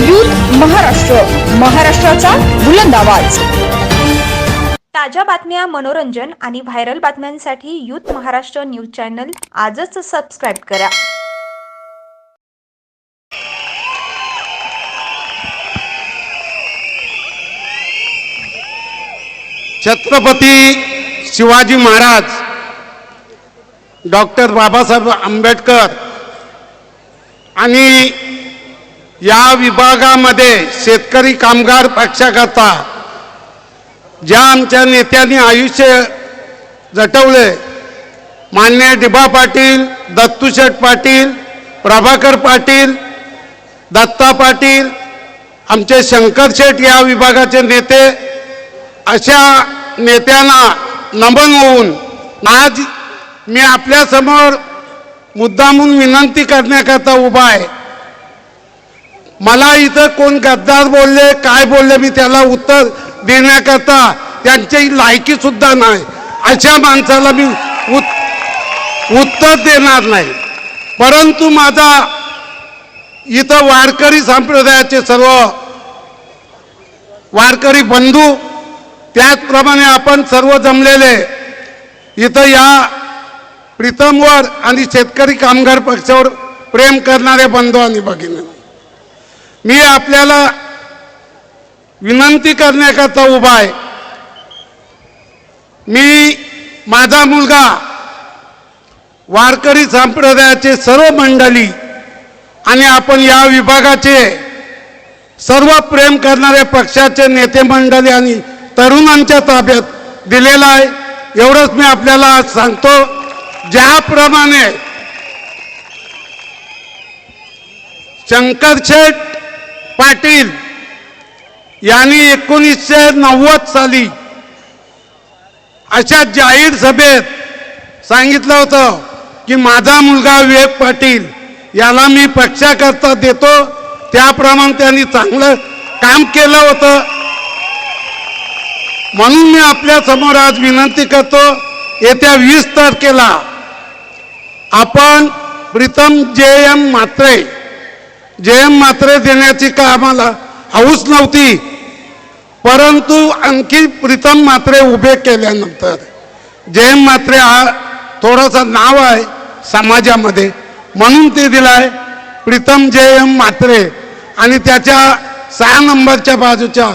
Youth Maharashtra महाराष्ट्राचा बुलंद आवाज. ताज्या बातम्या मनोरंजन आणि व्हायरल बातम्यांसाठी यूथ महाराष्ट्र न्यूज चॅनल आजच सबस्क्राईब करा. छत्रपती शिवाजी महाराज डॉक्टर बाबासाहेब आंबेडकर आणि या विभागामध्ये शेतकरी कामगार पक्षाकरता ज्या आमच्या नेत्यांनी आयुष्य जटवले मान्य डिबा पाटील दत्तूशेठ पाटील प्रभाकर पाटील दत्ता पाटील आमचे शंकर शेठ या विभागाचे नेते अशा नेत्यांना नमन होऊन आज मी आपल्यासमोर मुद्दामून विनंती करण्याकरता उभा आहे. मला इथं कोण गद्दार बोलले काय बोलले मी त्याला उत्तर देण्याकरता त्यांची लायकी सुद्धा नाही. अशा माणसाला मी उत उत्तर देणार नाही. परंतु माझा इथं वारकरी संप्रदायाचे सर्व वारकरी बंधू त्याचप्रमाणे आपण सर्व जमलेले इथं या प्रीतमवर आणि शेतकरी कामगार पक्षावर प्रेम करणारे बंधू आणि भगिनी. मी आपल्याला विनंती करण्याकरता उभा आहे. मी माझा मुलगा वारकरी संप्रदायाचे सर्व मंडळी आणि आपण या विभागाचे सर्व प्रेम करणाऱ्या पक्षाचे नेते मंडळी आणि तरुणांच्या ताब्यात दिलेला आहे. एवढंच मी आपल्याला आज सांगतो. ज्याप्रमाणे शंकरशेठ पाटील यांनी एकोणीसशे नव्वद साली अशा जाहीर सभेत सांगितलं होतं की माझा मुलगा विवेक पाटील याला मी पक्षाकरता देतो. त्याप्रमाणे त्यांनी चांगलं काम केलं होतं. म्हणून मी आपल्यासमोर आज विनंती करतो येत्या वीस तारखेला आपण प्रीतम जे एम मात्रे जयम मात्र मात्रे देण्याची का आम्हाला हौस नव्हती. परंतु आणखी प्रीतम मात्रे उभे केल्यानंतर जयम मात्रे हा थोडंसं नाव आहे समाजामध्ये म्हणून ते दिलं आहे प्रीतम जयम मात्रे. आणि त्याच्या सहा नंबरच्या बाजूच्या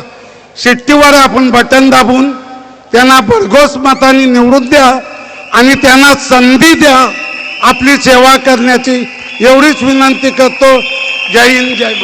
शिट्टीवर आपण बटन दाबून त्यांना भरघोस मताने निवडून द्या आणि त्यांना संधी द्या. आपली सेवा करण्याची एवढीच विनंती करतो. जय हिंद जय महाराष्ट्र